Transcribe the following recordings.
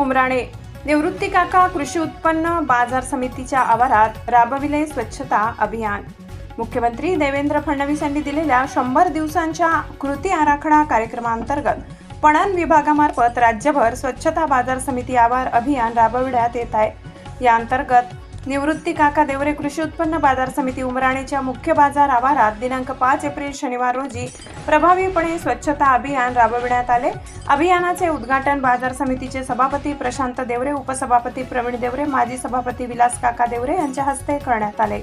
उमराणे. निवृत्ती काका कृषी उत्पन्न बाजार समितीच्या आवारात राबविले स्वच्छता अभियान. मुख्यमंत्री देवेंद्र फडणवीस यांनी दिलेल्या शंभर दिवसांच्या कृती आराखडा कार्यक्रमांतर्गत पणन विभागामार्फत राज्यभर स्वच्छता बाजार समिती आवार अभियान राबविण्यात येत आहे. या अंतर्गत निवृत्ती काका देवरे कृषी उत्पन्न बाजार समिती उमराणेच्या मुख्य बाजार आवारात दिनांक पाच एप्रिल शनिवार रोजी प्रभावीपणे स्वच्छता अभियान राबविण्यात आले. अभियानाचे उद्घाटन बाजार समितीचे सभापती प्रशांत देवरे उपसभापती प्रवीण देवरे माजी सभापती विलास काका देवरे यांच्या हस्ते करण्यात आले.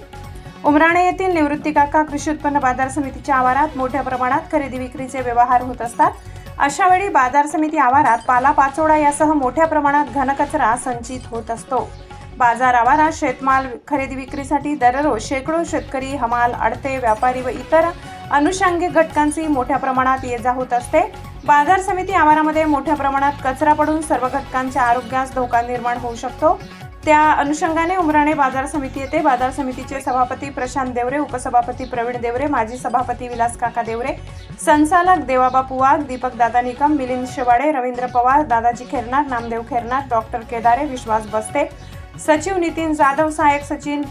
उमराणे येथील निवृत्ती काका कृषी उत्पन्न बाजार समितीच्या आवारात मोठ्या प्रमाणात खरेदी विक्रीचे व्यवहार होत असतात. अशा वेळी बाजार समिती आवारात पाला पाचोडा यासह मोठ्या प्रमाणात घनकचरा संचित होत असतो. बाजार आवारात शेतमाल खरेदी विक्रीसाठी दररोज शेकडो शेतकरी हमाल आडते व्यापारी व इतर अनुषंगिक घटकांची मोठ्या प्रमाणात ये जा होत असते. बाजार समिती आवारामध्ये मोठ्या प्रमाणात कचरा पडून सर्व घटकांच्या आरोग्यास धोका निर्माण होऊ शकतो. त्या अनुषंगाने उमराणे बाजार समिती येथे बाजार समितीचे सभापती प्रशांत देवरे उपसभापती प्रवीण देवरे माजी सभापती विलास काका देवरे संचालक देवाबापू वाघ दीपक दादा निकम मिलिंद शेवाडे रवींद्र पवार दादाजी खेरनार नामदेव खेरनार डॉक्टर केदारे विश्वास बस्ते सचिव नितीन जाधव सहाय्यक सचिन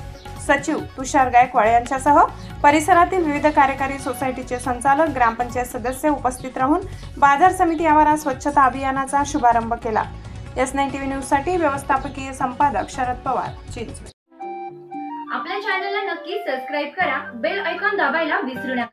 सचिव तुषार गायकवाड यांच्यासह परिसरातील विविध कार्यकारी सोसायटीचे संचालक ग्रामपंचायत सदस्य उपस्थित राहून बाजार समिती आवारात स्वच्छता अभियानाचा शुभारंभ केला. एस नाईन टीव्ही न्यूजसाठी व्यवस्थापकीय संपादक शरद पवार चिंच आपल्या चॅनलला नक्की सबस्क्राईब करा बेल ऐकॉन दाबायला विसरू नका.